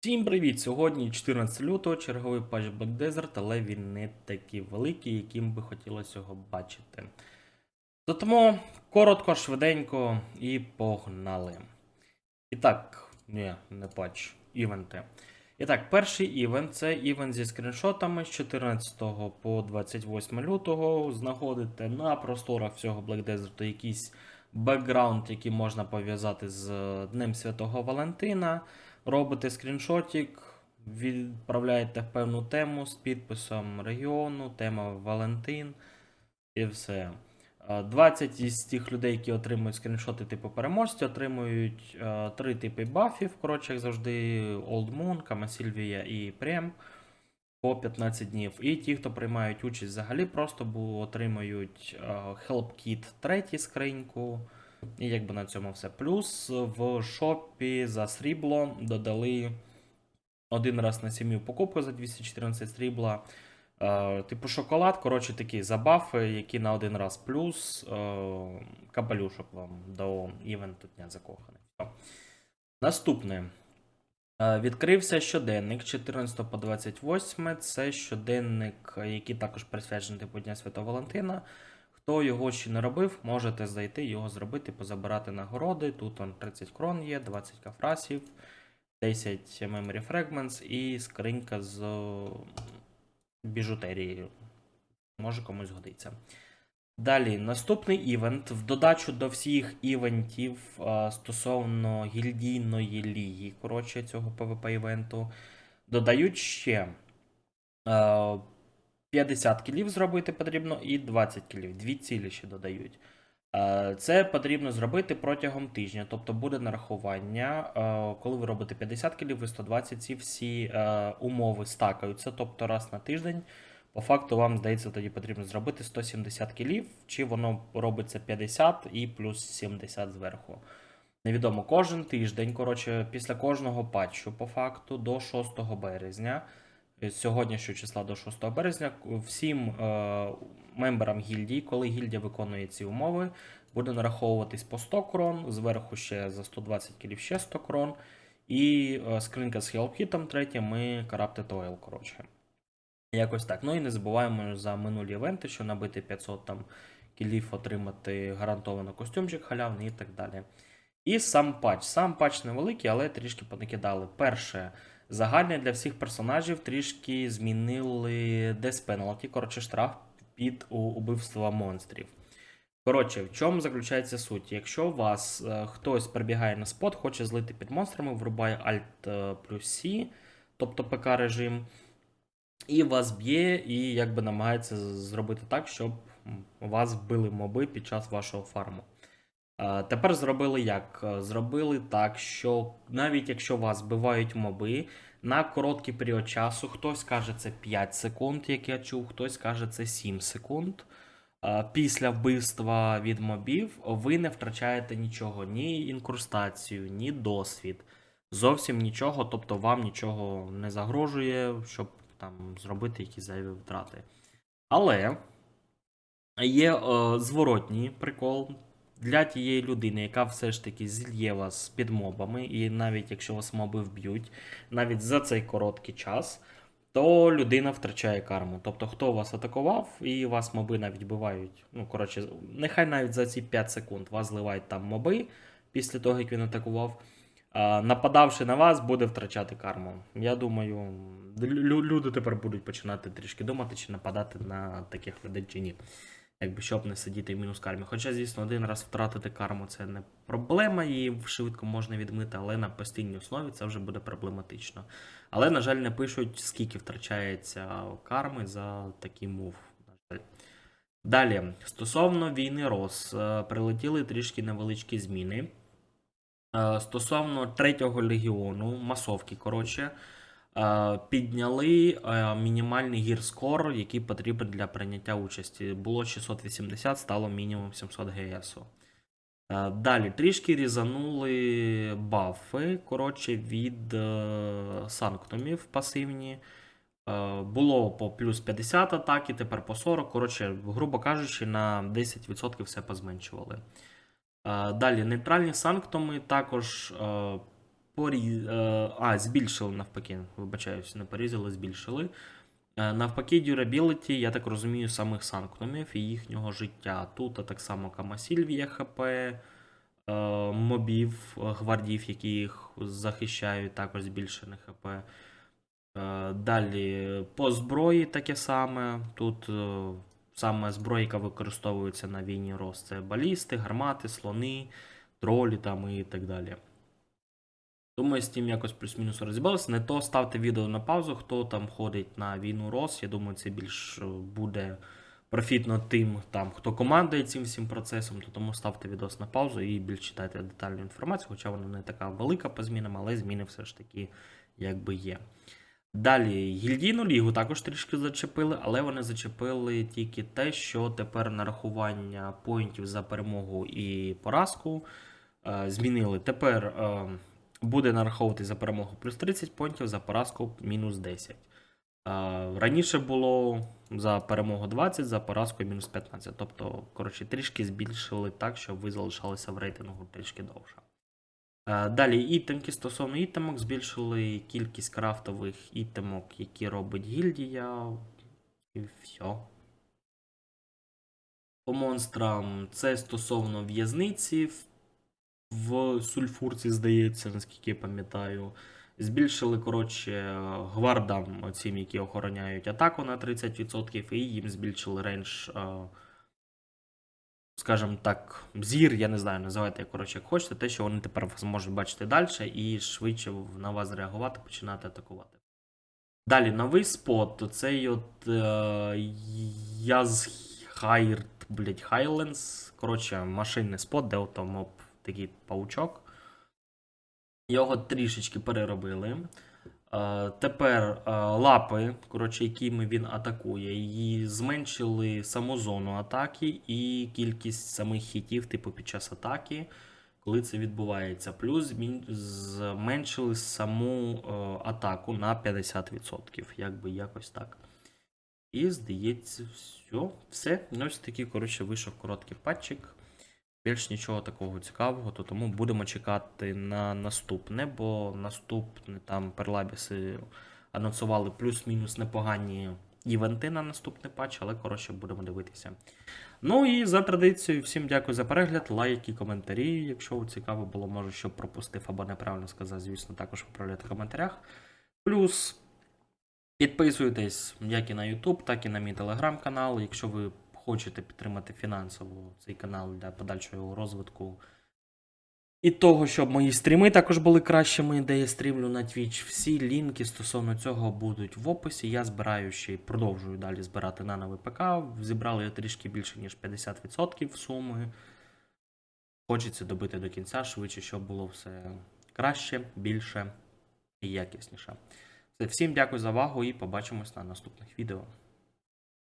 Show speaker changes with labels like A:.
A: Всім привіт! Сьогодні 14 лютого, черговий патч Black Desert, але він не такий великий, яким би хотілося його бачити. То Тому коротко, швиденько і погнали. І так, ні, не патч, івенти. І так, перший івент це івент зі скріншотами з 14 по 28 лютого. Знаходите на просторах всього Black Desert якийсь бекграунд, який можна пов'язати з Днем Святого Валентина. Робите скріншотик, відправляєте певну тему з підписом регіону, тема Валентин і все. Е, 20 із тих людей, які отримують скріншоти типу переможці, отримують три типи бафів. Коротше, як завжди, Old Moon, Кама Сільвія і Прем по 15 днів. І ті, хто приймають участь взагалі, просто е, Help Kit третю скриньку. І якби на цьому все. Плюс в шопі за срібло додали один раз на сім'ю покупку за 214 срібла. Е, типу шоколад, коротше, такі забафи, які на один раз плюс е, капелюшок вам до івенту Дня Закоханих. Наступне. Е, Відкрився щоденник 14 по 28. Це щоденник, який також присвячений типу Дня Святого Валентина. Хто його ще не робив, можете зайти його зробити, позабирати нагороди. Тут он 30 крон є, 20 кафрасів, 10 memory fragments і скринька з біжутерією. Може комусь годиться. Далі, наступний івент. В додачу до всіх івентів стосовно гільдійної ліги, коротше, цього PvP-івенту, додають ще 50 кілів зробити потрібно і 20 кілів. Дві цілі ще додають. Е, Це потрібно зробити протягом тижня, тобто буде нарахування. е, Коли ви робите 50 кілів, ви 120 ці всі е, умови стакаються, тобто раз на тиждень. По факту вам здається, тоді потрібно зробити 170 кілів, чи воно робиться 50 і плюс 70 зверху. Невідомо, кожен тиждень, коротше, після кожного патчу, по факту, до 6 березня, з сьогоднішнього числа до 6 березня, всім е, мемберам гільдії, коли гільдія виконує ці умови, буде нараховуватись по 100 крон, зверху ще за 120 кілів ще 100 крон. І е, скринка з хелпхітом третя ми Corrupted Oil, коротше. Якось так. Ну і не забуваємо за минулі івенти, що набити 500 там кілів, отримати гарантовано костюмчик халявний і так далі. І сам патч. Сам патч невеликий, але трішки понакидали. Перше, загальне для всіх персонажів трішки змінили Penalty, коротше, штраф під убивство монстрів. Коротше, в чому заключається суть? Якщо вас е, хтось прибігає на спот, хоче злити під монстрами, врубає Alt е, плюс C, тобто ПК режим, і вас б'є, і якби намагається зробити так, щоб вас вбили моби під час вашого фарму. Е, Тепер зробили як? Е, Зробили так, що навіть якщо вас вбивають моби на короткий період часу, хтось каже це 5 секунд, як я чув, хтось каже це 7 секунд. е, Після вбивства від мобів ви не втрачаєте нічого, ні інкрустацію, ні досвід. Зовсім нічого, тобто вам нічого не загрожує, щоб там зробити якісь зайві втрати. Але є е, зворотній прикол для тієї людини, яка все ж таки зільє вас під мобами, і навіть якщо вас моби вб'ють, навіть за цей короткий час, то людина втрачає карму. Тобто, хто вас атакував, і вас моби навіть вбивають. Ну, коротше, нехай навіть за ці 5 секунд вас зливають там моби після того, як він атакував. Нападавши на вас, буде втрачати карму. Я думаю, люди тепер будуть починати трішки думати, чи нападати на таких людей чи ні. Якби щоб не сидіти в мінус кармі. Хоча, звісно, один раз втратити карму це не проблема, її швидко можна відмити, але на постійній основі це вже буде проблематично. Але, на жаль, не пишуть, скільки втрачається карми за такий мув. Далі, стосовно війни Рос, е, прилетіли трішки невеличкі зміни. Е, Стосовно третього легіону, масовки, коротше, підняли е, мінімальний гірскор, який потрібен для прийняття участі. Було 680, стало мінімум 700 ГСу. Е, Далі трішки різанули бафи, коротше, від е, санктумів пасивні. Е, Було по плюс 50 атаки, тепер по 40. Коротше, грубо кажучи, на 10% все позменшували. Е, Далі, нейтральні санктуми також е, е, А, збільшили навпаки. Вибачаюсь, не порізали, збільшили. Е, Навпаки, durability, я так розумію, самих санктумів і їхнього життя. Тут а так само Камасільвія ХП, е, мобів, гвардів, які їх захищають, також збільшене ХП. Далі по зброї таке саме. Тут саме зброя, яка використовується на війні роз, це балісти, гармати, слони, тролі там і так далі. Думаю, з тим якось плюс-мінус розібралися. Не то ставте відео на паузу, хто там ходить на війну роз. Я думаю, це більш е, буде профітно тим, там, хто командує цим всім процесом, то тому ставте відос на паузу і більш читайте детальну інформацію, хоча вона не така велика по змінам, але зміни все ж таки якби є. Далі, гільдійну лігу також трішки зачепили, але вони зачепили тільки те, що тепер нарахування поінтів за перемогу і поразку е, змінили. Тепер е, буде нараховувати за перемогу плюс 30 поінтів, за поразку мінус 10. Е, раніше було за перемогу 20, за поразку мінус 15. Тобто, коротше, трішки збільшили так, щоб ви залишалися в рейтингу трішки довше. Далі ітемки стосовно ітемок збільшили кількість крафтових ітемок, які робить гільдія. І все. По монстрам це стосовно в'язниці в- в сульфурці, здається, наскільки я пам'ятаю. Збільшили, коротше, гвардам, цим, які охороняють атаку на 30%, і їм збільшили рейндж. е, скажімо так, зір, я не знаю, називайте коротше, як хочете, те, що вони тепер зможуть бачити далі і швидше на вас реагувати, починати атакувати. Далі новий спот, то цей от е, Язхайрт, блять, Хайленс. Коротше, машинний спот, де ото моб такий паучок. Його трішечки переробили. Е, тепер е, лапи, коротше, якими він атакує, її зменшили саму зону атаки і кількість самих хітів, типу під час атаки, коли це відбувається. Плюс зменшили саму е, атаку на 50%, якби якось так. І здається, все. все. Ну, ось такий, коротше, вийшов короткий патчик. Більш нічого такого цікавого, то тому будемо чекати на наступне, бо наступне там перлабіси анонсували плюс-мінус непогані івенти на наступний патч, але коротше будемо дивитися. Ну і за традицією, всім дякую за перегляд, лайки, коментарі. Якщо цікаво було, може, що пропустив або неправильно сказав, звісно, також виправляйте в коментарях. Плюс підписуйтесь як і на YouTube, так і на мій телеграм-канал. Якщо ви хочете підтримати фінансово цей канал для подальшого розвитку. І того, щоб мої стріми також були кращими, де я стрімлю на Twitch. Всі лінки стосовно цього будуть в описі. Я збираю ще й продовжую далі збирати на новий ПК. Зібрали я трішки більше, ніж 50% суми. Хочеться добити до кінця швидше, щоб було все краще, більше і якісніше. Всім дякую за увагу і побачимось на наступних відео.